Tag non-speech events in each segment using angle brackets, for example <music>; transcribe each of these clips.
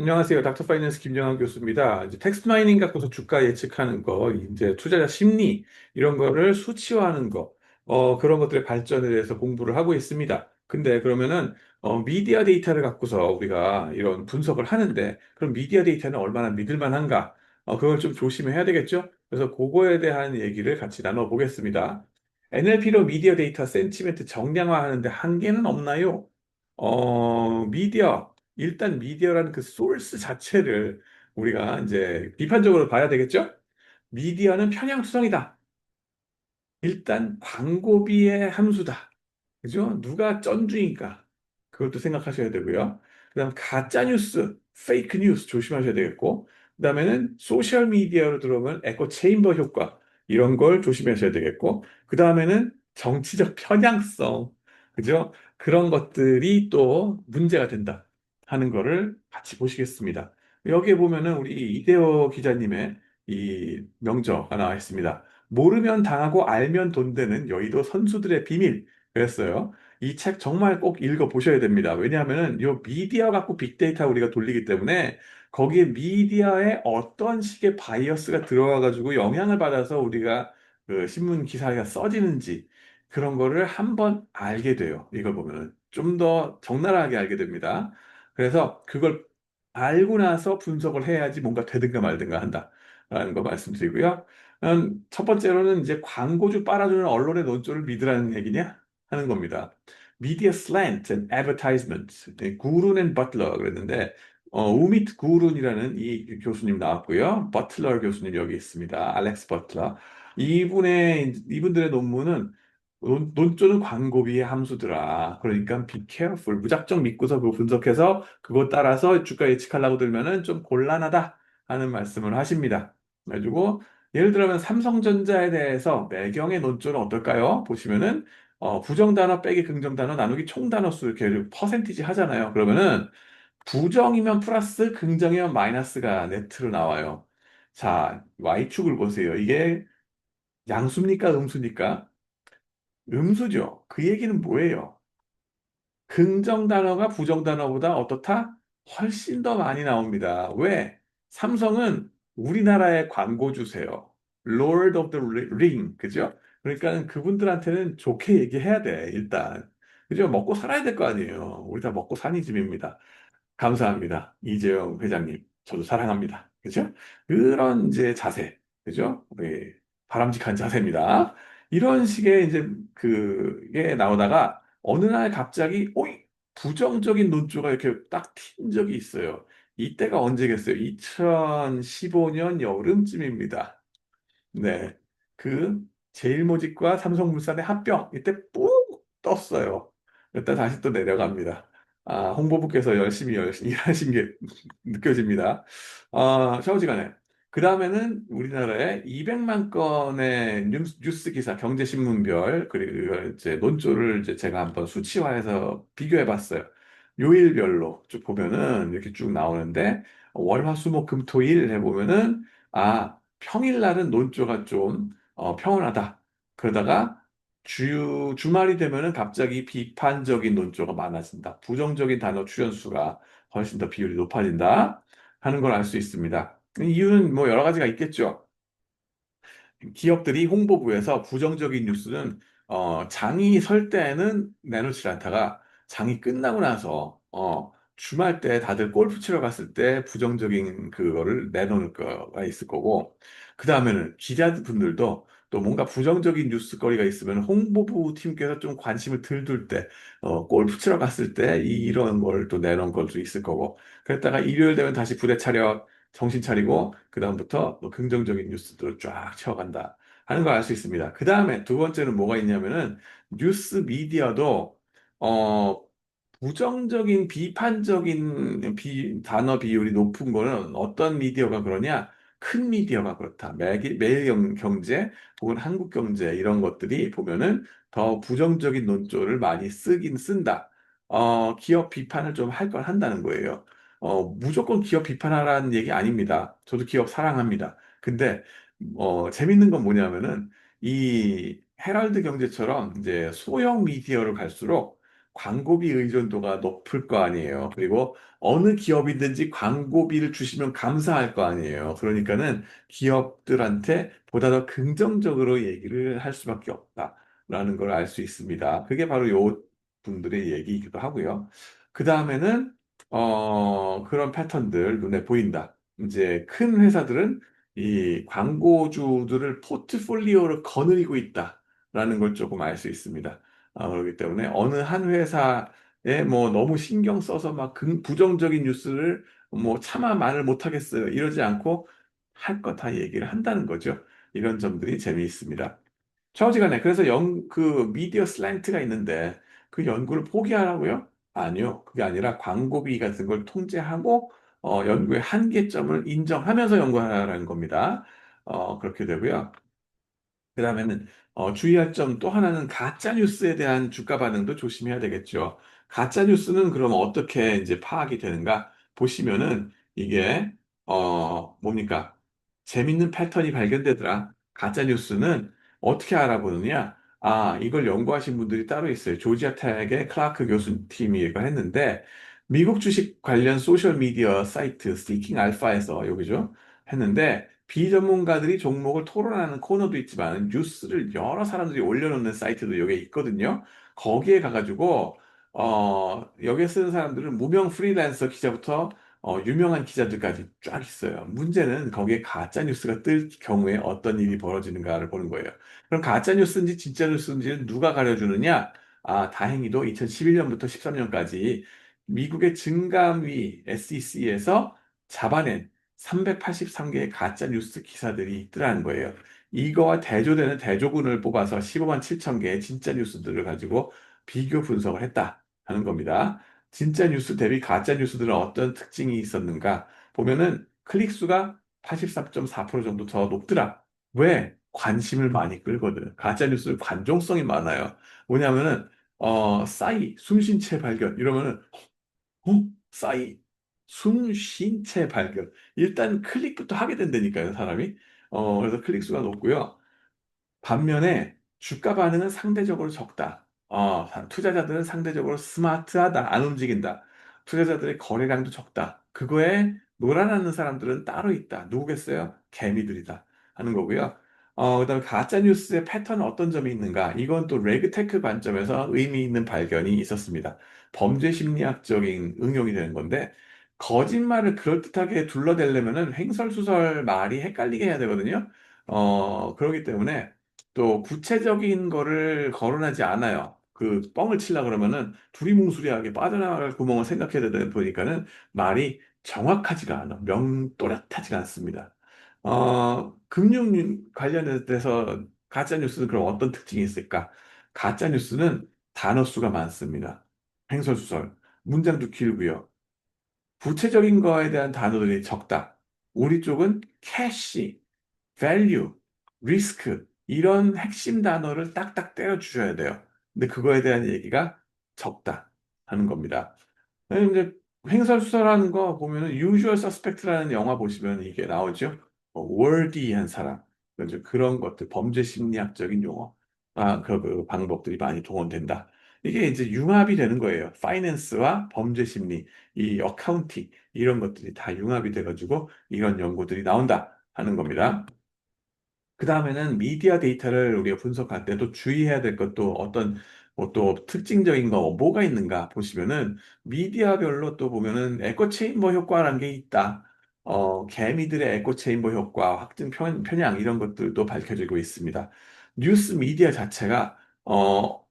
안녕하세요. 닥터 파이낸스 김정환 교수입니다. 이제 텍스트 마이닝 갖고서 주가 예측하는 거, 이제 투자자 심리, 이런 거를 수치화하는 거, 어, 그런 것들의 발전에 대해서 공부를 하고 있습니다. 근데 그러면은, 어, 미디어 데이터를 갖고서 우리가 이런 분석을 하는데, 그럼 미디어 데이터는 얼마나 믿을 만한가? 어, 그걸 좀 조심해야 되겠죠? 그래서 그거에 대한 얘기를 같이 나눠보겠습니다. NLP로 미디어 데이터 센티멘트 정량화하는데 한계는 없나요? 어, 미디어. 일단 미디어라는 그 소urce 자체를 우리가 이제 비판적으로 봐야 되겠죠? 미디어는 편향투성이다. 일단 광고비의 함수다. 그죠? 누가 쩐주인가? 그것도 생각하셔야 되고요. 그 다음 가짜 뉴스, 페이크 뉴스 조심하셔야 되겠고, 그 다음에는 소셜 미디어로 들어오면 에코 체인버 효과 이런 걸 조심하셔야 되겠고, 그 다음에는 정치적 편향성, 그죠? 그런 것들이 또 문제가 된다 하는 거를 같이 보시겠습니다. 여기에 보면은 우리 이대호 기자님의 이 명저가 나와 있습니다. 모르면 당하고 알면 돈 되는 여의도 선수들의 비밀. 그랬어요. 이 책 정말 꼭 읽어 보셔야 됩니다. 왜냐하면은 요 미디어 갖고 빅데이터 우리가 돌리기 때문에 거기에 미디어에 어떤 식의 바이어스가 들어와 가지고 영향을 받아서 우리가 그 신문 기사가 써지는지 그런 거를 한번 알게 돼요. 이걸 보면은 좀 더 적나라하게 알게 됩니다. 그래서 그걸 알고 나서 분석을 해야지 뭔가 되든가 말든가 한다라는 거 말씀드리고요. 음, 첫 번째로는 이제 광고주 빨아주는 언론의 논조를 믿으라는 얘기냐 하는 겁니다. Media slant and advertisement. 네, 구룬 앤 버틀러 그랬는데 어, 우미트 구룬이라는 이 교수님 나왔고요. 버틀러 교수님 여기 있습니다. 알렉스 버틀러. 이분의 이분들의 논문은 논, 논조는 광고비의 함수더라. 그러니까 be careful. 무작정 믿고서 그거 분석해서 그거 따라서 주가 예측하려고 들면은 좀 곤란하다 하는 말씀을 하십니다. 그래가지고 예를 들면 삼성전자에 대해서 매경의 논조는 어떨까요? 보시면은 어, 부정 단어 빼기 긍정 단어 나누기 총 단어 수 이렇게 퍼센티지 하잖아요. 그러면은 부정이면 플러스 긍정이면 마이너스가 네트로 나와요. 자, Y축을 보세요. 이게 양수입니까? 음수입니까? 음수죠. 그 얘기는 뭐예요? 긍정 단어가 부정 단어보다 어떻다? 훨씬 더 많이 나옵니다. 왜? 삼성은 우리나라의 광고 주세요. Lord of the Ring, 그죠? 그러니까 그분들한테는 좋게 얘기해야 돼, 일단. 그죠? 먹고 살아야 될 거 아니에요. 우리 다 먹고 사는 집입니다. 감사합니다. 이재용 회장님. 저도 사랑합니다. 그죠? 그런 이제 자세. 그죠? 우리 바람직한 자세입니다. 이런 식의 이제 그게 나오다가 어느 날 갑자기 오이 부정적인 논조가 이렇게 딱 튄 적이 있어요. 이때가 언제겠어요? 2015년 여름쯤입니다. 네. 그 제일모직과 삼성물산의 합병 이때 뿡 떴어요. 그때 다시 또 내려갑니다. 아, 홍보부께서 열심히 열심히 <laughs> 일하신 게 느껴집니다. 아, 샤오지간에 그 다음에는 우리나라에 200만 건의 뉴스, 기사, 경제신문별, 그리고 이제 논조를 이제 제가 한번 수치화해서 비교해 봤어요. 요일별로 쭉 보면은 이렇게 쭉 나오는데, 월, 화, 수, 목, 금, 토, 일 해보면은, 아, 평일날은 논조가 좀, 어, 평온하다. 그러다가 주, 주말이 되면은 갑자기 비판적인 논조가 많아진다. 부정적인 단어 출연 수가 훨씬 더 비율이 높아진다. 하는 걸 알 수 있습니다. 이유는 뭐 여러 가지가 있겠죠. 기업들이 홍보부에서 부정적인 뉴스는 어, 장이 설 때는 내놓지 않다가 장이 끝나고 나서 어, 주말 때 다들 골프 치러 갔을 때 부정적인 그거를 내놓을 거가 있을 거고 그 다음에는 기자분들도 또 뭔가 부정적인 뉴스거리가 있으면 홍보부 팀께서 좀 관심을 덜 둘 때, 어, 골프 치러 갔을 때 이- 이런 걸 또 내놓은 걸도 있을 거고 그랬다가 일요일 되면 다시 부대 차려 정신 차리고 그다음부터 뭐 긍정적인 뉴스들을 쫙 채워간다 하는 걸 알 수 있습니다. 그 다음에 두 번째는 뭐가 있냐면은 뉴스 미디어도 어 부정적인 비판적인 비, 단어 비율이 높은 거는 어떤 미디어가 그러냐? 큰 미디어가 그렇다. 매일, 매일 경제 혹은 한국 경제 이런 것들이 보면은 더 부정적인 논조를 많이 쓰긴 쓴다. 어, 기업 비판을 좀 할 걸 한다는 거예요. 어, 무조건 기업 비판하라는 얘기 아닙니다. 저도 기업 사랑합니다. 근데 어, 재밌는 건 뭐냐면은 이 헤럴드 경제처럼 이제 소형 미디어를 갈수록 광고비 의존도가 높을 거 아니에요. 그리고 어느 기업이든지 광고비를 주시면 감사할 거 아니에요. 그러니까는 기업들한테 보다 더 긍정적으로 얘기를 할 수밖에 없다라는 걸 알 수 있습니다. 그게 바로 요 분들의 얘기이기도 하고요. 그 다음에는 어, 그런 패턴들 눈에 보인다. 이제 큰 회사들은 이 광고주들을 포트폴리오로 거느리고 있다라는 걸 조금 알 수 있습니다. 아, 그렇기 때문에 어느 한 회사에 뭐 너무 신경 써서 막 긍- 부정적인 뉴스를 뭐 차마 말을 못 하겠어요. 이러지 않고 할 거 다 얘기를 한다는 거죠. 이런 점들이 재미있습니다. 좌우지간에 그래서 연, 그 미디어 슬랜트가 있는데 그 연구를 포기하라고요? 아니요. 그게 아니라 광고비 같은 걸 통제하고 어, 연구의 한계점을 인정하면서 연구하라는 겁니다. 어, 그렇게 되고요. 그 다음에는 어, 주의할 점 또 하나는 가짜 뉴스에 대한 주가 반응도 조심해야 되겠죠. 가짜 뉴스는 그럼 어떻게 이제 파악이 되는가 보시면은 이게 어 뭡니까? 재밌는 패턴이 발견되더라. 가짜 뉴스는 어떻게 알아보느냐? 아, 이걸 연구하신 분들이 따로 있어요. 조지아 텍의 클라크 교수 팀이 이걸 했는데 미국 주식 관련 소셜 미디어 사이트 스티킹 알파에서 여기죠. 했는데 비전문가들이 종목을 토론하는 코너도 있지만 뉴스를 여러 사람들이 올려놓는 사이트도 여기에 있거든요. 거기에 가가지고 어, 여기에 쓰는 사람들은 무명 프리랜서 기자부터 어, 유명한 기자들까지 쫙 있어요. 문제는 거기에 가짜 뉴스가 뜰 경우에 어떤 일이 벌어지는가를 보는 거예요. 그럼 가짜 뉴스인지 진짜 뉴스인지는 누가 가려주느냐? 아, 다행히도 2011년부터 13년까지 미국의 증감위 SEC에서 잡아낸 383개의 가짜 뉴스 기사들이 있더라는 거예요. 이거와 대조되는 대조군을 뽑아서 15만 7천 개의 진짜 뉴스들을 가지고 비교 분석을 했다 하는 겁니다. 진짜 뉴스 대비 가짜 뉴스들은 어떤 특징이 있었는가 보면은 클릭 수가 83.4% 정도 더 높더라. 왜? 관심을 많이 끌거든. 가짜 뉴스는 관종성이 많아요. 뭐냐면은 어 싸이 숨쉰 채 발견 이러면은 어? 싸이 숨쉰채 발견. 일단 클릭부터 하게 된다니까요, 사람이. 어, 그래서 클릭 수가 높고요. 반면에 주가 반응은 상대적으로 적다. 어, 투자자들은 상대적으로 스마트하다. 안 움직인다. 투자자들의 거래량도 적다. 그거에 놀아나는 사람들은 따로 있다. 누구겠어요? 개미들이다. 하는 거고요. 어, 그다음에 가짜 뉴스의 패턴은 어떤 점이 있는가? 이건 또 레그테크 관점에서 의미 있는 발견이 있었습니다. 범죄 심리학적인 응용이 되는 건데 거짓말을 그럴듯하게 둘러대려면은 횡설수설 말이 헷갈리게 해야 되거든요. 어, 그렇기 때문에 또 구체적인 거를 거론하지 않아요. 그 뻥을 치려 그러면은 두리뭉술하게 빠져나갈 구멍을 생각해야 되다 보니까는 말이 정확하지가 않아. 명또렷하지가 않습니다. 어, 금융 관련해서 가짜 뉴스는 그럼 어떤 특징이 있을까? 가짜 뉴스는 단어 수가 많습니다. 횡설수설, 문장도 길고요. 구체적인 거에 대한 단어들이 적다. 우리 쪽은 캐시, value, 리스크 이런 핵심 단어를 딱딱 때려 주셔야 돼요. 근데 그거에 대한 얘기가 적다 하는 겁니다. 근데 횡설수설하는 거 보면은 Usual Suspect라는 영화 보시면 이게 나오죠. 어, 월디한 사람, 그죠? 그런 것들 범죄 심리학적인 용어, 아, 그, 그 방법들이 많이 동원된다. 이게 이제 융합이 되는 거예요. 파이낸스와 범죄 심리, 이 어카운팅 이런 것들이 다 융합이 돼가지고 이런 연구들이 나온다 하는 겁니다. 그 다음에는 미디어 데이터를 우리가 분석할 때도 주의해야 될 것도 어떤 뭐 또 특징적인 거 뭐가 있는가 보시면은 미디어별로 또 보면은 에코 체인버 효과라는 게 있다. 어, 개미들의 에코 체인버 효과, 확증 편, 편향 이런 것들도 밝혀지고 있습니다. 뉴스 미디어 자체가 어,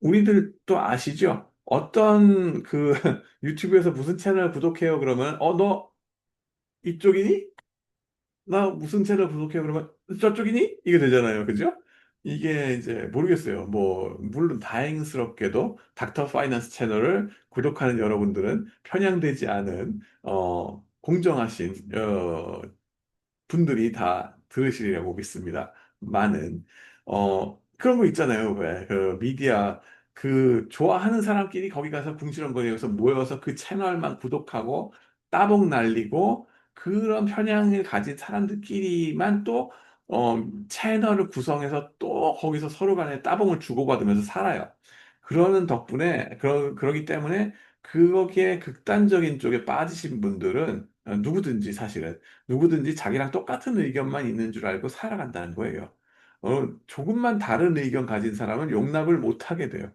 우리들도 아시죠? 어떤 그 <laughs> 유튜브에서 무슨 채널 구독해요 그러면 어, 너 이쪽이니? 나 무슨 채널 구독해? 그러면 저쪽이니? 이게 되잖아요. 그죠? 이게 이제 모르겠어요. 뭐, 물론 다행스럽게도 닥터 파이낸스 채널을 구독하는 여러분들은 편향되지 않은, 어, 공정하신, 어, 분들이 다 들으시리라고 믿습니다. 많은. 어, 그런 거 있잖아요. 왜, 그 미디어, 그, 좋아하는 사람끼리 거기 가서 궁시렁거리면서 모여서 그 채널만 구독하고 따봉 날리고 그런 편향을 가진 사람들끼리만 또, 어, 채널을 구성해서 또 거기서 서로 간에 따봉을 주고받으면서 살아요. 그러는 덕분에, 그러, 그러기 때문에 거기에 극단적인 쪽에 빠지신 분들은 어, 누구든지 사실은 누구든지 자기랑 똑같은 의견만 있는 줄 알고 살아간다는 거예요. 어, 조금만 다른 의견 가진 사람은 용납을 못 하게 돼요.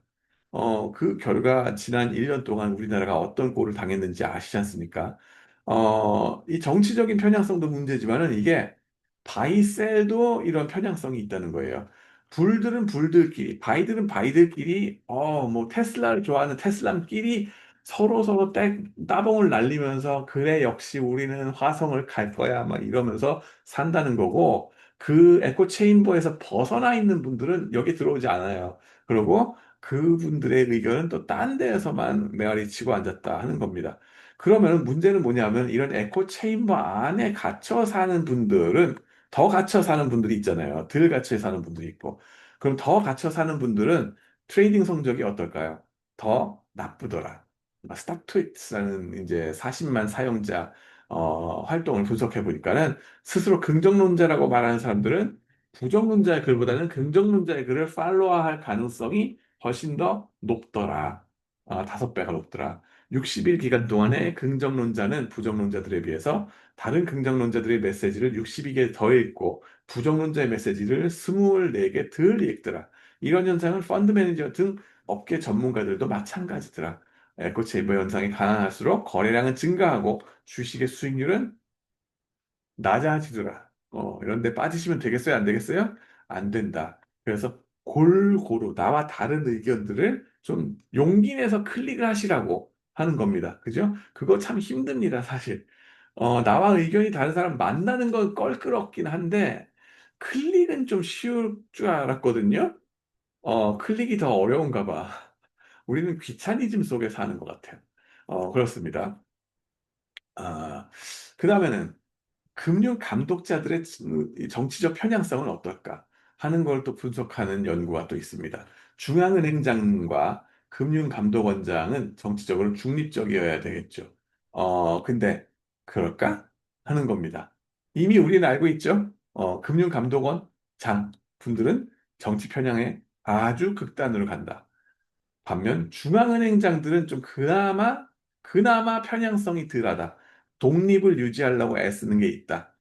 어, 그 결과 지난 1년 동안 우리나라가 어떤 꼴을 당했는지 아시지 않습니까? 어, 이 정치적인 편향성도 문제지만은 이게 바이셀도 이런 편향성이 있다는 거예요. 불들은 불들끼리, 바이들은 바이들끼리, 어, 뭐 테슬라를 좋아하는 테슬라끼리 서로 서로 떼, 따봉을 날리면서 그래 역시 우리는 화성을 갈 거야 막 이러면서 산다는 거고 그 에코 체인버에서 벗어나 있는 분들은 여기 들어오지 않아요. 그리고 그분들의 의견은 또 딴 데에서만 메아리 치고 앉았다 하는 겁니다. 그러면 문제는 뭐냐면 이런 에코 체인버 안에 갇혀 사는 분들은 더 갇혀 사는 분들이 있잖아요. 덜 갇혀 사는 분들이 있고. 그럼 더 갇혀 사는 분들은 트레이딩 성적이 어떨까요? 더 나쁘더라. 스탑트윗이라는 이제 40만 사용자 어, 활동을 분석해 보니까는 스스로 긍정론자라고 말하는 사람들은 부정론자의 글보다는 긍정론자의 글을 팔로워할 가능성이 훨씬 더 높더라. 아, 다섯 배가 높더라. 60일 기간 동안에 긍정론자는 부정론자들에 비해서 다른 긍정론자들의 메시지를 62개 더 읽고 부정론자의 메시지를 24개 덜 읽더라. 이런 현상은 펀드 매니저 등 업계 전문가들도 마찬가지더라. 에코체이버 현상이 강화할수록 거래량은 증가하고 주식의 수익률은 낮아지더라. 어, 이런 데 빠지시면 되겠어요? 안 되겠어요? 안 된다. 그래서 골고루 나와 다른 의견들을 좀 용기 내서 클릭을 하시라고 하는 겁니다. 그죠? 그거 참 힘듭니다, 사실. 어, 나와 의견이 다른 사람 만나는 건 껄끄럽긴 한데, 클릭은 좀 쉬울 줄 알았거든요? 어, 클릭이 더 어려운가 봐. <laughs> 우리는 귀차니즘 속에 사는 것 같아요. 어, 그렇습니다. 아, 그 다음에는 금융 감독자들의 정치적 편향성은 어떨까 하는 걸 또 분석하는 연구가 또 있습니다. 중앙은행장과 금융감독원장은 정치적으로 중립적이어야 되겠죠. 어, 근데 그럴까? 하는 겁니다. 이미 우리는 알고 있죠? 어, 금융감독원 장 분들은 정치 편향에 아주 극단으로 간다. 반면 중앙은행장들은 좀 그나마 그나마 편향성이 덜하다. 독립을 유지하려고 애쓰는 게 있다.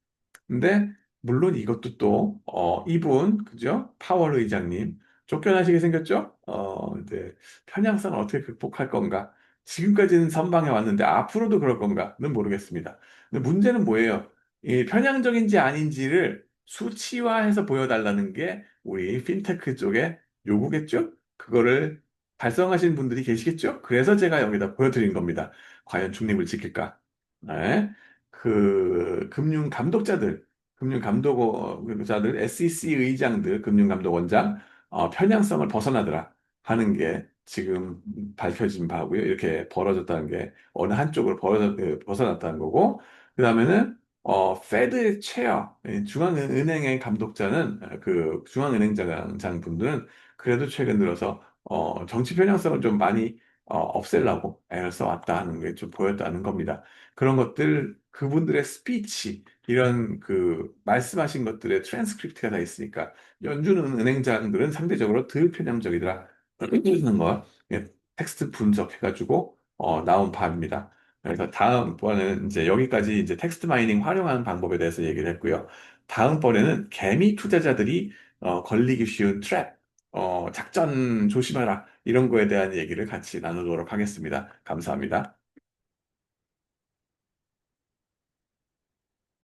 근데 물론 이것도 또 어, 이분 그죠? 파월 의장님 쫓겨나시게 생겼죠? 어, 이제 편향성을 어떻게 극복할 건가? 지금까지는 선방해 왔는데 앞으로도 그럴 건가는 모르겠습니다. 근데 문제는 뭐예요? 이 편향적인지 아닌지를 수치화해서 보여달라는 게 우리 핀테크 쪽의 요구겠죠? 그거를 달성하신 분들이 계시겠죠? 그래서 제가 여기다 보여드린 겁니다. 과연 중립을 지킬까? 네. 그 금융 감독자들, 금융 감독자들, SEC 의장들, 금융 감독원장 어, 편향성을 벗어나더라 하는 게 지금 밝혀진 바고요. 이렇게 벌어졌다는 게 어느 한쪽으로 벌어졌, 그, 벗어났다는 거고, 그 다음에는 어, 페드의 체어, 중앙은행의 감독자는 그 중앙은행장 분들은 그래도 최근 들어서 어, 정치 편향성을 좀 많이 어, 없애려고 애를 써왔다 하는 게 좀 보였다는 겁니다. 그런 것들, 그분들의 스피치, 이런 그 말씀하신 것들의 트랜스크립트가 다 있으니까 연주는 은행장들은 상대적으로 덜 편향적이더라. 하는 거 예, 텍스트 분석해가지고 어, 나온 바입니다. 그래서 다음번에는 이제 여기까지 이제 텍스트 마이닝 활용하는 방법에 대해서 얘기를 했고요. 다음번에는 개미 투자자들이 어, 걸리기 쉬운 트랩, 어, 작전 조심하라. 이런 거에 대한 얘기를 같이 나누도록 하겠습니다. 감사합니다.